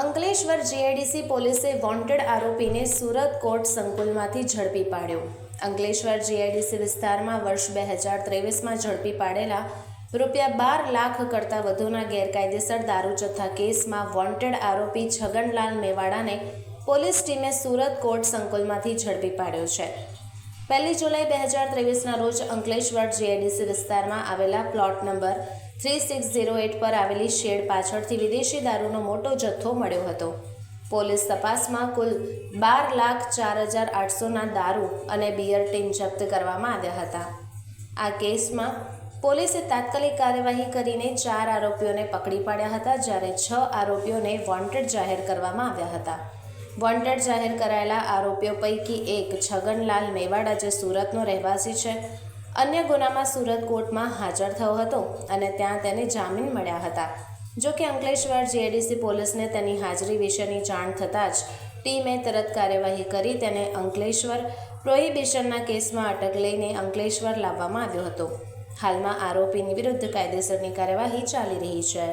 Ankleshwar GIDC પોલીસે wanted આરોપીને Surat court સંકુલમાંથી ઝડપી પાડ્યો. અંકલેશ્વર જીઆઈડીસી વિસ્તારમાં વર્ષ બે હજાર ત્રેવીસમાં ઝડપી પાડેલા રૂપિયા બાર લાખ કરતાં વધુના ગેરકાયદેસર દારૂ જથ્થા કેસમાં વોન્ટેડ આરોપી છગનલાલ મેવાડાને પોલીસ ટીમે સુરત કોર્ટ સંકુલમાંથી ઝડપી પાડ્યો છે. પહેલી જુલાઈ બે હજાર ત્રેવીસના રોજ અંકલેશ્વર જીઆઈડીસી વિસ્તારમાં આવેલા plot number three six zero eight પર આવેલી શેડ પાછળથી વિદેશી દારૂનો મોટો જથ્થો મળ્યો હતો. પોલીસ તપાસમાં કુલ બાર લાખ ચાર હજાર આઠસોના દારૂ અને બિયર ટીન જપ્ત કરવામાં આવ્યા હતા. આ કેસમાં પોલીસે તાત્કાલિક કાર્યવાહી કરીને ચાર આરોપીઓને પકડી પાડ્યા હતા, જ્યારે છ આરોપીઓને વોન્ટેડ જાહેર કરવામાં આવ્યા હતા. વોન્ટેડ જાહેર કરાયેલા આરોપીઓ પૈકી એક છગનલાલ મેવાડા જે સુરતનો રહેવાસી છે. અન્ય ગુનામાં સુરત કોર્ટમાં હાજર થયો હતો અને ત્યાં તેને જામીન મળ્યા હતા. જો કે અંકલેશ્વર જીએડીસી પોલીસને તેની હાજરી વિશેની જાણ થતાં જ ટીમે તરત કાર્યવાહી કરી તેને અંકલેશ્વર પ્રોહિબિશનના કેસમાં અટક લઈને અંકલેશ્વર લાવવામાં આવ્યો હતો. હાલમાં આરોપીની વિરુદ્ધ કાયદેસરની કાર્યવાહી ચાલી રહી છે.